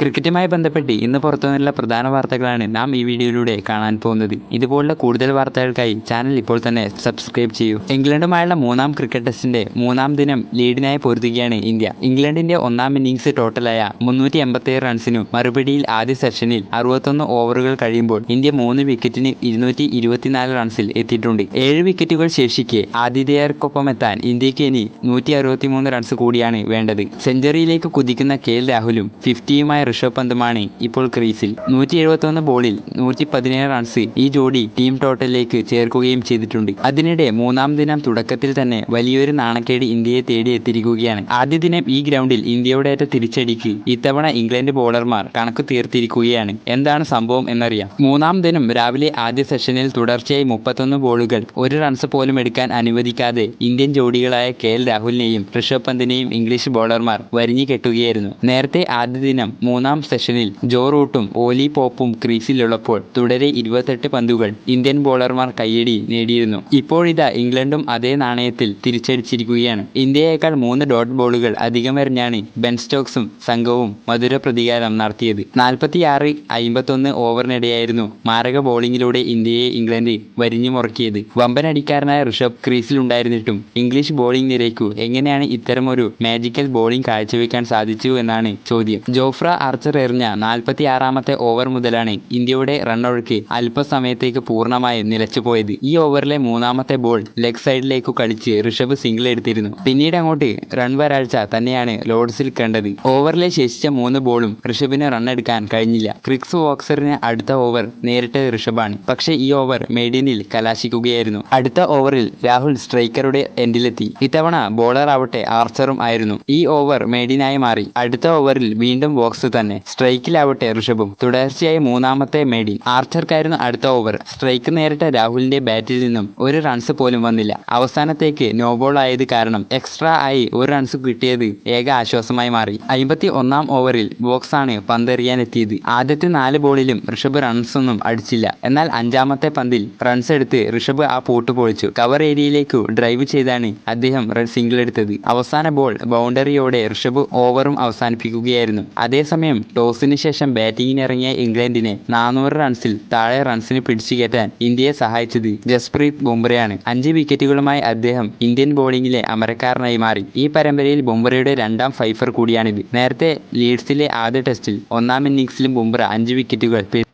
ക്രിക്കറ്റുമായി ബന്ധപ്പെട്ട് ഇന്ന് പുറത്തുനിന്നുള്ള പ്രധാന വാർത്തകളാണ് നാം ഈ വീഡിയോയിലൂടെ കാണാൻ പോകുന്നത്. ഇതുപോലുള്ള കൂടുതൽ വാർത്തകൾക്കായി ചാനൽ ഇപ്പോൾ തന്നെ സബ്സ്ക്രൈബ് ചെയ്യൂ. ഇംഗ്ലണ്ടുമായുള്ള മൂന്നാം ക്രിക്കറ്റ് ടെസ്റ്റിന്റെ മൂന്നാം ദിനം ലീഡിനായി പൊരുതുകയാണ് ഇന്ത്യ. ഇംഗ്ലണ്ടിന്റെ ഒന്നാം ഇന്നിംഗ്സ് ടോട്ടലായ മുന്നൂറ്റി എൺപത്തിയേഴ് റൺസിനും മറുപടിയിൽ ആദ്യ സെഷനിൽ അറുപത്തൊന്ന് ഓവറുകൾ കഴിയുമ്പോൾ ഇന്ത്യ മൂന്ന് വിക്കറ്റിന് ഇരുന്നൂറ്റി ഇരുപത്തിനാല് റൺസിൽ എത്തിയിട്ടുണ്ട്. ഏഴ് വിക്കറ്റുകൾ ശേഷിക്കെ ആതിഥേയർക്കൊപ്പം എത്താൻ ഇന്ത്യയ്ക്ക് ഇനി നൂറ്റി റൺസ് കൂടിയാണ് വേണ്ടത്. സെഞ്ചുറിയിലേക്ക് കുതിക്കുന്ന കെ രാഹുലും ഫിഫ്റ്റിയുമായ ഋഷഭ് പന്തുമാണ് ഇപ്പോൾ ക്രീസിൽ. നൂറ്റി എഴുപത്തൊന്ന് ബോളിൽ നൂറ്റി പതിനേഴ് റൺസ് ഈ ജോഡി ടീം ടോട്ടലിലേക്ക് ചേർക്കുകയും ചെയ്തിട്ടുണ്ട്. അതിനിടെ മൂന്നാം ദിനം തുടക്കത്തിൽ തന്നെ വലിയൊരു നാണക്കേട് ഇന്ത്യയെ തേടി എത്തിയിരിക്കുകയാണ്. ആദ്യ ദിനം ഈ ഗ്രൗണ്ടിൽ ഇന്ത്യയുടെ ഏറ്റ തിരിച്ചടിക്ക് ഇത്തവണ ഇംഗ്ലണ്ട് ബോളർമാർ കണക്ക് തീർത്തിരിക്കുകയാണ്. എന്താണ് സംഭവം എന്നറിയാം. മൂന്നാം ദിനം രാവിലെ ആദ്യ സെഷനിൽ തുടർച്ചയായി മുപ്പത്തൊന്ന് ബോളുകൾ ഒരു റൺസ് പോലും എടുക്കാൻ അനുവദിക്കാതെ ഇന്ത്യൻ ജോഡികളായ കെ എൽ രാഹുലിനെയും ഋഷഭ് പന്തിനെയും ഇംഗ്ലീഷ് ബോളർമാർ വരിഞ്ഞു കെട്ടുകയായിരുന്നു. നേരത്തെ ആദ്യ ദിനം മൂന്നാം സെഷനിൽ ജോ റൂട്ടും ഓലി പോപ്പും ക്രീസിലുള്ളപ്പോൾ തുടരെ ഇരുപത്തെട്ട് പന്തുകൾ ഇന്ത്യൻ ബോളർമാർ കയ്യടി നേടിയിരുന്നു. ഇപ്പോഴിതാ ഇംഗ്ലണ്ടും അതേ നാണയത്തിൽ തിരിച്ചടിച്ചിരിക്കുകയാണ്. ഇന്ത്യയേക്കാൾ മൂന്ന് ഡോട്ട് ബോളുകൾ അധികം എറിഞ്ഞാണ് ബെൻ സ്റ്റോക്സും സംഘവും മധുര പ്രതികാരം നടത്തിയത്. നാൽപ്പത്തിയാറ് അയിമ്പത്തൊന്ന് ഓവറിനിടെയായിരുന്നു മാരക ബോളിങ്ങിലൂടെ ഇന്ത്യയെ ഇംഗ്ലണ്ട് വരിഞ്ഞു മുറക്കിയത് വമ്പനടിക്കാരനായ ഋഷഭ് ക്രീസിലുണ്ടായിരുന്നിട്ടും ഇംഗ്ലീഷ് ബോളിംഗ് നിരയ്ക്കു എങ്ങനെയാണ് ഇത്തരമൊരു മാജിക്കൽ ബോളിംഗ് കാഴ്ചവെക്കാൻ സാധിച്ചു എന്നാണ് ചോദ്യം. ജോഫ്ര ആർച്ചർ എറിഞ്ഞ നാൽപ്പത്തി ആറാമത്തെ ഓവർ മുതലാണ് ഇന്ത്യയുടെ റണ്ണൊഴുക്ക് അല്പസമയത്തേക്ക് പൂർണമായി നിലച്ചുപോയത്. ഈ ഓവറിലെ മൂന്നാമത്തെ ബോൾ ലെഗ് സൈഡിലേക്ക് കളിച്ച് ഋഷഭ് സിംഗിൾ എടുത്തിരുന്നു. പിന്നീട് അങ്ങോട്ട് റൺ വരാഴ്ച തന്നെയാണ് ലോർഡ്സിൽ കണ്ടത്. ഓവറിലെ ശേഷിച്ച മൂന്ന് ബോളും ഋഷഭിന് റൺ എടുക്കാൻ കഴിഞ്ഞില്ല. ക്രിക്സ് വോക്സറിന് അടുത്ത ഓവർ നേരിട്ട് ഋഷഭാണ്. പക്ഷേ ഈ ഓവർ മെയ്ഡിനിൽ കലാശിക്കുകയായിരുന്നു. അടുത്ത ഓവറിൽ രാഹുൽ സ്ട്രൈക്കറുടെ എൻഡിലെത്തി ഇത്തവണ ബോളർ ആവട്ടെ ആർച്ചറും ആയിരുന്നു. ഈ ഓവർ മെയ്ഡിനായി മാറി. അടുത്ത ഓവറിൽ വീണ്ടും ബോക്സ് തന്നെ. സ്ട്രൈക്കിലാവട്ടെ ഋഷഭും. തുടർച്ചയായി മൂന്നാമത്തെ മേഡിൽ. ആർച്ചർക്കായിരുന്നു അടുത്ത ഓവർ. സ്ട്രൈക്ക് നേരിട്ട രാഹുലിന്റെ ബാറ്റിൽ നിന്നും ഒരു റൺസ് പോലും വന്നില്ല. അവസാനത്തേക്ക് നോബോൾ ആയത് കാരണം എക്സ്ട്രാ ആയി ഒരു റൺസ് കിട്ടിയത് ഏക ആശ്വാസമായി മാറി. അമ്പത്തി ഒന്നാം ഓവറിൽ ബോക്സാണ് പന്തെറിയാൻ എത്തിയത് ആദ്യത്തെ നാല് ബോളിലും ഋഷഭ് റൺസൊന്നും അടിച്ചില്ല. എന്നാൽ അഞ്ചാമത്തെ പന്തിൽ റൺസ് എടുത്ത് ഋഷഭ് ആ പൂട്ട് പൊളിച്ചു. കവർ ഏരിയയിലേക്കു ഡ്രൈവ് ചെയ്താണ് അദ്ദേഹം സിംഗിൾ എടുത്തത്. അവസാന ബോൾ ബൗണ്ടറിയോടെ ഋഷഭ് ഓവറും അവസാനിപ്പിക്കുകയായിരുന്നു. അതേസമയം ടോസിന് ശേഷം ബാറ്റിംഗിനിറങ്ങിയ ഇംഗ്ലണ്ടിനെ നാനൂറ് റൺസിൽ താഴെ റൺസിന് പിടിച്ചു കയറ്റാൻ ഇന്ത്യയെ സഹായിച്ചത് ജസ്പ്രീത് ബുംറയാണ്. അഞ്ച് വിക്കറ്റുകളുമായി അദ്ദേഹം ഇന്ത്യൻ ബോളിംഗിലെ അമരക്കാരനായി മാറി. ഈ പരമ്പരയിൽ ബുംറയുടെ രണ്ടാം ഫൈഫർ കൂടിയാണിത്. നേരത്തെ ലീഡ്സിലെ ആദ്യ ടെസ്റ്റിൽ ഒന്നാം ഇന്നിംഗ്സിലും ബുംറ അഞ്ച് വിക്കറ്റുകൾ